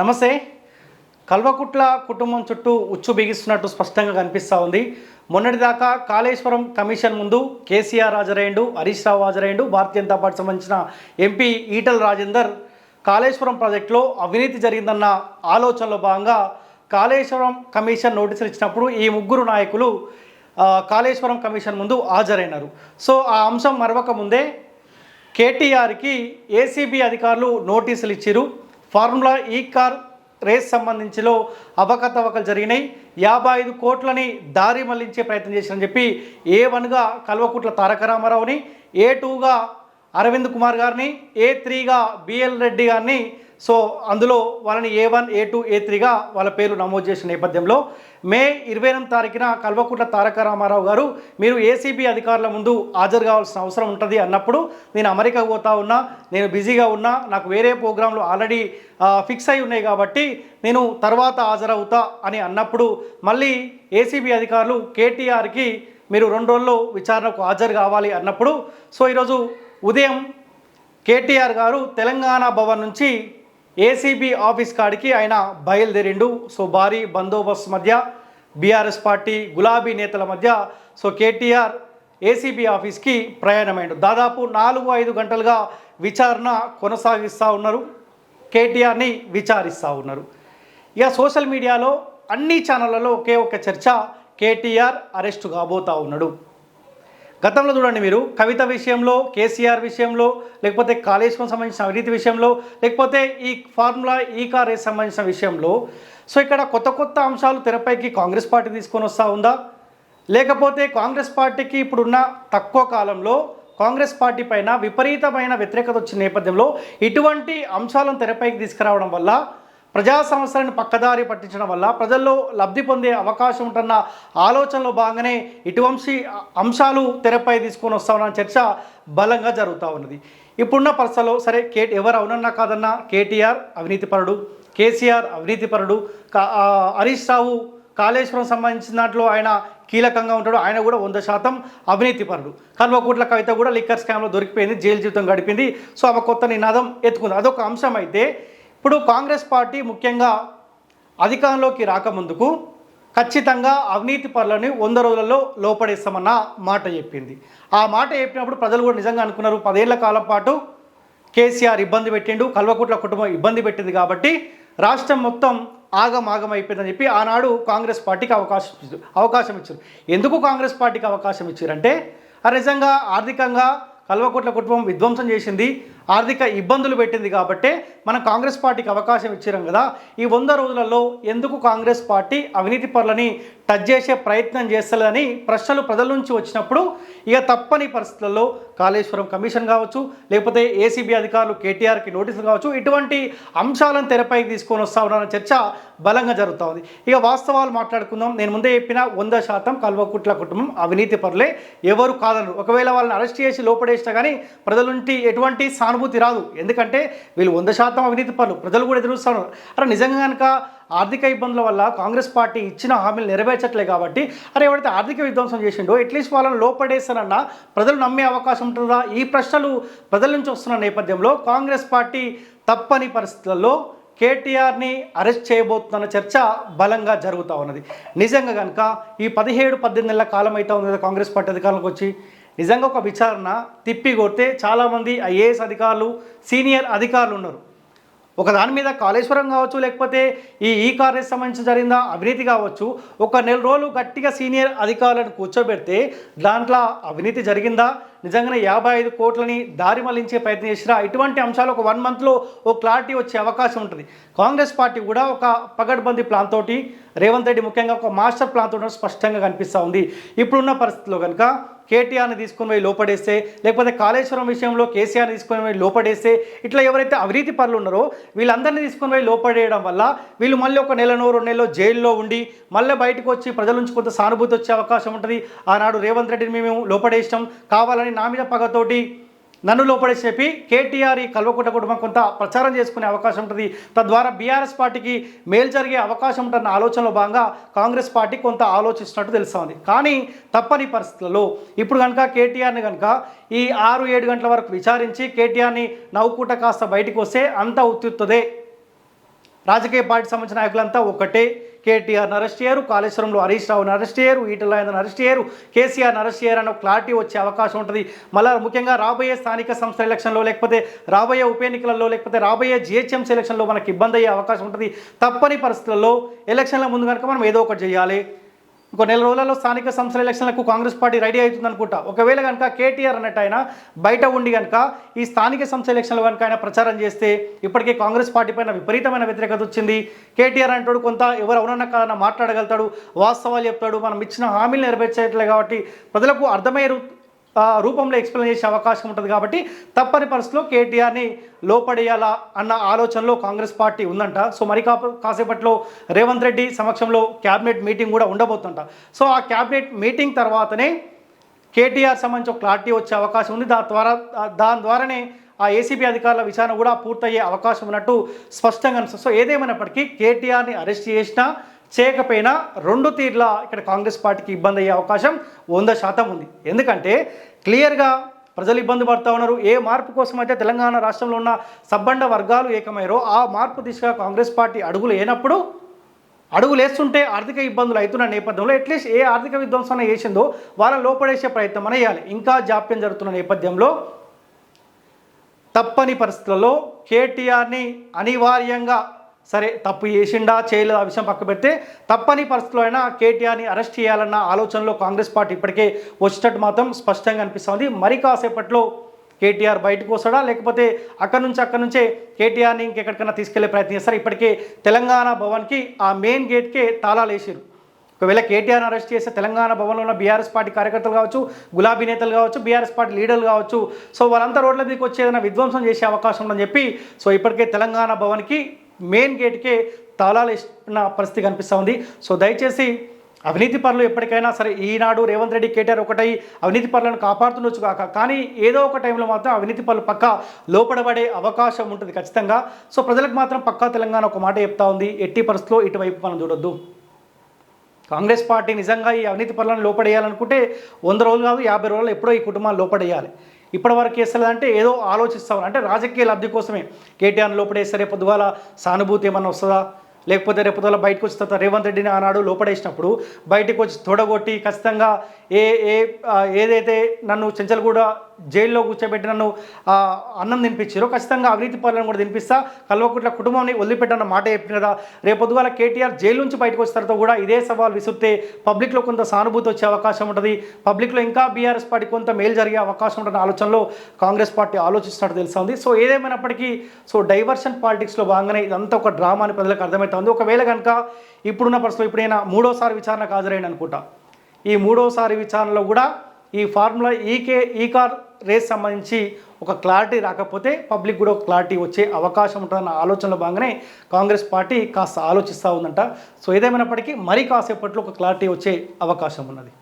నమస్తే. కల్వకుట్ల కుటుంబం చుట్టూ ఉచ్చు బిగిస్తున్నట్టు స్పష్టంగా కనిపిస్తూ ఉంది. మొన్నటిదాకా కాళేశ్వరం కమిషన్ ముందు కేసీఆర్ హాజరైండు హరీష్ రావు హాజరైండు భారతీయ జనతా పార్టీ సంబంధించిన ఎంపీ ఈటల రాజేందర్ కాళేశ్వరం ప్రాజెక్టులో అవినీతి జరిగిందన్న ఆలోచనలో భాగంగా కాళేశ్వరం కమిషన్ నోటీసులు ఇచ్చినప్పుడు ఈ ముగ్గురు నాయకులు కాళేశ్వరం కమిషన్ ముందు హాజరైనారు. సో ఆ అంశం మరవక ముందే కేటీఆర్కి ఏసీబీ అధికారులు నోటీసులు ఇచ్చారు ఫార్ములా ఈ కార్ రేస్ సంబంధించిలో అవకతవకలు జరిగినాయి. యాభై ఐదు కోట్లని దారి మళ్ళించే ప్రయత్నం చేశారని చెప్పి ఏ వన్గా కల్వకుట్ల తారక రామారావుని ఏ టూగా అరవింద్ కుమార్ గారిని ఏ త్రీగా బిఎల్ రెడ్డి గారిని సో అందులో వాళ్ళని ఏ వన్ ఏ టూ ఏ త్రీగా వాళ్ళ పేర్లు నమోదు చేసిన నేపథ్యంలో మే ఇరవై ఎనిమిది తారీఖున కల్వకుంట్ల తారక రామారావు గారు మీరు ఏసీబీ అధికారుల ముందు హాజరు కావాల్సిన అవసరం ఉంటుంది అన్నప్పుడు నేను అమెరికా పోతా ఉన్నా నేను బిజీగా ఉన్నా నాకు వేరే ప్రోగ్రాంలు ఆల్రెడీ ఫిక్స్ అయి ఉన్నాయి కాబట్టి నేను తర్వాత హాజరవుతా అని అన్నప్పుడు మళ్ళీ ఏసీబీ అధికారులు కేటీఆర్కి మీరు రెండు రోజుల్లో విచారణకు హాజరు కావాలి అన్నప్పుడు సో ఈరోజు ఉదయం కేటీఆర్ గారు తెలంగాణ భవన్ నుంచి ఏసీబీ ఆఫీస్ కాడికి ఆయన బయలుదేరిండు. సో భారీ బందోబస్తు మధ్య బీఆర్ఎస్ పార్టీ గులాబీ నేతల మధ్య సో కేటీఆర్ ఏసీబీ ఆఫీస్కి ప్రయాణమైండు. దాదాపు నాలుగు ఐదు గంటలుగా విచారణ కొనసాగిస్తూ ఉన్నారు. కేటీఆర్ని విచారిస్తూ ఉన్నారు. ఇక సోషల్ మీడియాలో అన్ని ఛానళ్ళలో ఒకే ఒక చర్చ కేటీఆర్ అరెస్టు కాబోతా ఉన్నాడు. గతంలో చూడండి మీరు కవిత విషయంలో కేసీఆర్ విషయంలో లేకపోతే కాళేశ్వరం సంబంధించిన అవినీతి విషయంలో లేకపోతే ఈ ఫార్ములా ఈ కార్ రేస్ సంబంధించిన విషయంలో. సో ఇక్కడ కొత్త కొత్త అంశాలు తెరపైకి కాంగ్రెస్ పార్టీ తీసుకొని వస్తూ ఉందా? లేకపోతే కాంగ్రెస్ పార్టీకి ఇప్పుడున్న తక్కువ కాలంలో కాంగ్రెస్ పార్టీ పైన విపరీతమైన వ్యతిరేకత వచ్చిన నేపథ్యంలో ఇటువంటి అంశాలను తెరపైకి తీసుకురావడం వల్ల ప్రజా సమస్యలను పక్కదారి పట్టించడం వల్ల ప్రజల్లో లబ్ధి పొందే అవకాశం ఉంటున్న ఆలోచనలో భాగంగానే ఇటువంటి అంశాలు తెరపై తీసుకొని వస్తామన్న చర్చ బలంగా జరుగుతూ ఉన్నది. ఇప్పుడున్న పరిస్థితుల్లో సరే కే ఎవరు అవునన్నా కాదన్నా కేటీఆర్ అవినీతిపరుడు కేసీఆర్ అవినీతిపరుడు హరీష్ రావు కాళేశ్వరం సంబంధించిన దాంట్లో ఆయన కీలకంగా ఉంటాడు ఆయన కూడా వంద శాతం అవినీతిపరుడు కల్వకూట్ల కవిత కూడా లిక్కర్ స్కామ్లో దొరికిపోయింది జైలు జీవితం గడిపింది. సో ఆమె కొత్త నినాదం ఎత్తుకుంది. అదొక అంశం అయితే ఇప్పుడు కాంగ్రెస్ పార్టీ ముఖ్యంగా అధికారంలోకి రాకముందుకు ఖచ్చితంగా అవినీతి పనులని వంద రోజులలో లోపడేస్తామన్న మాట చెప్పింది. ఆ మాట చెప్పినప్పుడు ప్రజలు కూడా నిజంగా అనుకున్నారు. పదేళ్ళ కాలం పాటు కేసీఆర్ ఇబ్బంది పెట్టిండు కల్వకుట్ల కుటుంబం ఇబ్బంది పెట్టింది కాబట్టి రాష్ట్రం మొత్తం ఆగమాగం అయిపోయిందని చెప్పి ఆనాడు కాంగ్రెస్ పార్టీకి అవకాశం అవకాశం ఇచ్చారు. ఎందుకు కాంగ్రెస్ పార్టీకి అవకాశం ఇచ్చారంటే ఆ నిజంగా ఆర్థికంగా కల్వకుట్ల కుటుంబం విధ్వంసం చేసింది. ఆర్థిక ఇబ్బందులు పెట్టింది కాబట్టే మనం కాంగ్రెస్ పార్టీకి అవకాశం ఇచ్చాం కదా. ఈ వంద రోజులలో ఎందుకు కాంగ్రెస్ పార్టీ అవినీతి పనులని టచ్ చేసే ప్రయత్నం చేస్తలేదని ప్రశ్నలు ప్రజల నుంచి వచ్చినప్పుడు ఇక తప్పని పరిస్థితుల్లో కాళేశ్వరం కమిషన్ కావచ్చు లేకపోతే ఏసీబీ అధికారులు కేటీఆర్కి నోటీసులు కావచ్చు ఇటువంటి అంశాలను తెరపైకి తీసుకొని వస్తా ఉన్నారన్న చర్చ బలంగా జరుగుతూ ఉంది. ఇక వాస్తవాలు మాట్లాడుకుందాం. నేను ముందే చెప్పిన వంద శాతం కల్వకుట్ల కుటుంబం అవినీతి పరులే. ఎవరు కాదనరు. ఒకవేళ వాళ్ళని అరెస్ట్ చేసి లోపడేసినా కానీ ప్రజల నుండి ఎటువంటి సానుభూతి రాదు. ఎందుకంటే వీళ్ళు వంద శాతం అవినీతి పనులు ప్రజలు కూడా ఎదురుస్తున్నారు అరే నిజంగా కనుక ఆర్థిక ఇబ్బందుల వల్ల కాంగ్రెస్ పార్టీ ఇచ్చిన హామీలు నెరవేర్చట్లే కాబట్టి అరే ఎవరైతే ఆర్థిక విధ్వంసం చేసిండో అట్లీస్ట్ వాళ్ళని లోపడేస్తానన్నా ప్రజలు నమ్మే అవకాశం ఉంటుందా? ఈ ప్రశ్నలు ప్రజల నుంచి వస్తున్న నేపథ్యంలో కాంగ్రెస్ పార్టీ తప్పని పరిస్థితుల్లో కేటీఆర్ని అరెస్ట్ చేయబోతున్న చర్చ బలంగా జరుగుతూ ఉన్నది. నిజంగా కనుక ఈ పదిహేడు పద్దెనిమిది నెలల కాలం అయితే ఉంది కాంగ్రెస్ పార్టీ అధికారంలోకి వచ్చి నిజంగా ఒక విచారణ తిప్పి కొడితే చాలామంది ఐఏఎస్ అధికారులు సీనియర్ అధికారులు ఉన్నారు. ఒక దాని మీద కాళేశ్వరం కావచ్చు లేకపోతే ఈ ఈ కాలేజ్ సంబంధించి జరిగిన అవినీతి కావచ్చు ఒక నెల రోజులు గట్టిగా సీనియర్ అధికారులను కూర్చోబెడితే దాంట్లో అవినీతి జరిగిందా? నిజంగానే యాభై ఐదు కోట్లని దారి మళ్ళించే ప్రయత్నం చేసినా ఇటువంటి అంశాలు ఒక వన్ మంత్లో ఓ క్లారిటీ వచ్చే అవకాశం ఉంటుంది. కాంగ్రెస్ పార్టీ కూడా ఒక పగడ్బందీ ప్లాన్ తోటి రేవంత్ రెడ్డి ముఖ్యంగా ఒక మాస్టర్ ప్లాన్ తోటి స్పష్టంగా కనిపిస్తూ ఉంది. ఇప్పుడున్న పరిస్థితిలో కనుక కేటీఆర్ని తీసుకొని పోయి లోపడేస్తే లేకపోతే కాళేశ్వరం విషయంలో కేసీఆర్ని తీసుకుని పోయి లోపడేస్తే ఇట్లా ఎవరైతే అవినీతి పనులు ఉన్నారో వీళ్ళందరినీ తీసుకొని పోయి లోపడేయడం వల్ల వీళ్ళు మళ్ళీ ఒక నెలనో రెండు నెలలో జైల్లో ఉండి మళ్ళీ బయటకు వచ్చి ప్రజల నుంచి కొంత సానుభూతి వచ్చే అవకాశం ఉంటుంది. ఆనాడు రేవంత్ రెడ్డిని మేము లోపడేసినాం. కావాలని నా మీద పగతోటి నన్ను లోపడే చెప్పి కేటీఆర్ ఈ కల్వకుంట కుటుంబం కొంత ప్రచారం చేసుకునే అవకాశం ఉంటుంది. తద్వారా బీఆర్ఎస్ పార్టీకి మేలు జరిగే అవకాశం ఉంటున్న ఆలోచనలో భాగంగా కాంగ్రెస్ పార్టీ కొంత ఆలోచిస్తున్నట్టు తెలుస్తుంది. కానీ తప్పని పరిస్థితుల్లో ఇప్పుడు కనుక కేటీఆర్ని కనుక ఈ ఆరు ఏడు గంటల వరకు విచారించి కేటీఆర్ని నవ్వుకుంట కాస్త బయటికి వస్తే అంత ఉత్తుత్తదే రాజకీయ పార్టీ సంబంధించిన నాయకులంతా ఒకటే. కేటీఆర్ని అరెస్ట్ చేయరు కాళేశ్వరంలో హరీష్ రావుని అరెస్ట్ చేయరు ఈటల ఆయనను అరెస్ట్ చేయరు కేసీఆర్ని అరెస్ట్ చేయరు అన్న క్లారిటీ వచ్చే అవకాశం ఉంటుంది. మళ్ళీ ముఖ్యంగా రాబోయే స్థానిక సంస్థల ఎలక్షన్లో లేకపోతే రాబోయే ఉప ఎన్నికలలో లేకపోతే రాబోయే జిహెచ్ఎంసీ ఎలక్షన్లో మనకి ఇబ్బంది అయ్యే అవకాశం ఉంటుంది. తప్పని పరిస్థితుల్లో ఎలక్షన్ల ముందు కనుక మనం ఏదో ఒకటి చేయాలి. ఇంకో నెల రోజులలో స్థానిక సంస్థల ఎలక్షన్లకు కాంగ్రెస్ పార్టీ రెడీ అవుతుంది అనుకుంటా ఒకవేళ కనుక కేటీఆర్ అన్నట్టు ఆయన బయట ఉండి కనుక ఈ స్థానిక సంస్థ ఎలక్షన్లు కనుక ఆయన ప్రచారం చేస్తే ఇప్పటికే కాంగ్రెస్ పార్టీ పైన విపరీతమైన వ్యతిరేకత వచ్చింది. కేటీఆర్ అంటాడు కొంత ఎవరు అవునన్నా కాదన్న మాట్లాడగలుగుతాడు వాస్తవాలు చెప్తాడు మనం ఇచ్చిన హామీలు నెరవేర్చేయట్లే కాబట్టి ప్రజలకు అర్థమయ్యే రూపంలో ఎక్స్ప్లెయిన్ చేసే అవకాశం ఉంటుంది కాబట్టి తప్పని పరిస్థితిలో కేటీఆర్ని లోపడేయాలా అన్న ఆలోచనలో కాంగ్రెస్ పార్టీ ఉందంట. సో మరి కా కాసేపట్లో రేవంత్ రెడ్డి సమక్షంలో క్యాబినెట్ మీటింగ్ కూడా ఉండబోతుంట సో ఆ క్యాబినెట్ మీటింగ్ తర్వాతనే కేటీఆర్ సంబంధించి ఒక క్లారిటీ వచ్చే అవకాశం ఉంది. దాని ద్వారా దాని ద్వారానే ఆ ఏసీబీ అధికారుల విచారణ కూడా పూర్తయ్యే అవకాశం ఉన్నట్టు స్పష్టంగా అనిపిస్తుంది. సో ఏదేమైనప్పటికీ కేటీఆర్ని అరెస్ట్ చేసినా చేయకపోయినా రెండు తీర్ల ఇక్కడ కాంగ్రెస్ పార్టీకి ఇబ్బంది అయ్యే అవకాశం వంద శాతం ఉంది. ఎందుకంటే క్లియర్గా ప్రజలు ఇబ్బంది పడుతూ ఉన్నారు. ఏ మార్పు కోసం అయితే తెలంగాణ రాష్ట్రంలో ఉన్న సబ్బండ వర్గాలు ఏకమయ్యారో ఆ మార్పు దిశగా కాంగ్రెస్ పార్టీ అడుగులు లేనప్పుడు అడుగులు వేస్తుంటే ఆర్థిక ఇబ్బందులు అవుతున్న నేపథ్యంలో అట్లీస్ట్ ఏ ఆర్థిక విధ్వంసం చేసిందో వాళ్ళని లోపడేసే ప్రయత్నం అని చేయాలి. ఇంకా జాప్యం జరుగుతున్న నేపథ్యంలో తప్పని పరిస్థితులలో కేటీఆర్ని అనివార్యంగా సరే తప్పు చేసిండా చేయలేదు ఆ విషయం పక్క పెడితే తప్పని పరిస్థితుల్లో అయినా కేటీఆర్ని అరెస్ట్ చేయాలన్న ఆలోచనలో కాంగ్రెస్ పార్టీ ఇప్పటికే వచ్చేటట్టు మాత్రం స్పష్టంగా అనిపిస్తుంది. మరి కాసేపట్లో కేటీఆర్ బయటకు వస్తాడా? లేకపోతే అక్కడి నుంచి అక్కడి నుంచే కేటీఆర్ని ఇంకెక్కడికైనా తీసుకెళ్ళే ప్రయత్నం చేస్తారు? ఇప్పటికే తెలంగాణ భవన్కి ఆ మెయిన్ గేట్కే తాళాలు వేసారు ఒకవేళ కేటీఆర్ అరెస్ట్ చేస్తే తెలంగాణ భవన్లో ఉన్న బీఆర్ఎస్ పార్టీ కార్యకర్తలు కావచ్చు గులాబీ నేతలు కావచ్చు బీఆర్ఎస్ పార్టీ లీడర్లు కావచ్చు. సో వాళ్ళంతా రోడ్ల మీదకి వచ్చి ఏదైనా విధ్వంసం చేసే అవకాశం ఉందని చెప్పి సో ఇప్పటికే తెలంగాణ భవన్కి మెయిన్ గేట్కే తాళాలు ఇస్తున్న పరిస్థితి కనిపిస్తూ ఉంది. సో దయచేసి అవినీతి పనులు ఎప్పటికైనా సరే ఈనాడు రేవంత్ రెడ్డి కేటీఆర్ ఒకటై అవినీతి పనులను కాపాడుతుండొచ్చు కాక కానీ ఏదో ఒక టైంలో మాత్రం అవినీతి పనులు పక్క లోపడబడే అవకాశం ఉంటుంది ఖచ్చితంగా. సో ప్రజలకు మాత్రం పక్కా తెలంగాణ ఒక మాట చెప్తా ఉంది. ఎట్టి పరిస్థితిలో ఇటువైపు మనం చూడొద్దు. కాంగ్రెస్ పార్టీ నిజంగా ఈ అవినీతి పనులను లోపడేయాలనుకుంటే వంద రోజులు కాదు యాభై రోజులు ఎప్పుడో ఈ కుటుంబాన్ని లోపడేయాలి. ఇప్పటి వరకు వేస్తలేదంటే ఏదో ఆలోచిస్తామని అంటే రాజకీయ లబ్ధి కోసమే. కేటీఆర్ లోపడేస్తే రేపు పొద్దుగాల సానుభూతి ఏమన్నా వస్తుందా? లేకపోతే రేపు పొద్దుగాల బయటకు వచ్చిన తర్వాత రేవంత్ రెడ్డిని ఆనాడు లోపడేసినప్పుడు బయటకు వచ్చి తొడగొట్టి ఖచ్చితంగా ఏ ఏ ఏదైతే నన్ను చెంచలగూడ జైల్లో కూర్చోబెట్టి నన్ను అన్నం తినిపించారు ఖచ్చితంగా అవినీతి పనులను కూడా తినిపిస్తా. కల్వకుట్ల కుటుంబాన్ని వదిలిపెట్టన్న మాట చెప్పిన కదా రేపు కేటీఆర్ జైలు నుంచి బయటకు వచ్చిన తర్వాత కూడా ఇదే సవాల్ విసిరితే పబ్లిక్లో కొంత సానుభూతి వచ్చే అవకాశం ఉంటుంది. పబ్లిక్లో ఇంకా బీఆర్ఎస్ పార్టీ కొంత మేలు జరిగే అవకాశం ఉంటుంది ఆలోచనలో కాంగ్రెస్ పార్టీ ఆలోచిస్తున్నట్టు తెలుస్తుంది. సో ఏదేమైనప్పటికీ సో డైవర్షన్ పాలిటిక్స్లో భాగంగానే ఇదంతా ఒక డ్రామా అని ప్రజలకు అర్థమవుతుంది. ఒకవేళ కనుక ఇప్పుడున్న పరిస్థితుల్లో ఇప్పుడైనా మూడోసారి విచారణకు హాజరైన అనుకుంటా ఈ మూడోసారి విచారణలో కూడా ఈ ఫార్ములా ఈకే ఈ కార్ రేస్ సంబంధించి ఒక క్లారిటీ రాకపోతే పబ్లిక్ కూడా ఒక క్లారిటీ వచ్చే అవకాశం ఉంటుందన్న ఆలోచనలో భాగంగానే కాంగ్రెస్ పార్టీ కాస్త ఆలోచిస్తూ ఉందంట. సో ఏదేమైనప్పటికీ మరీ కాసేపట్లో ఒక క్లారిటీ వచ్చే అవకాశం ఉన్నది.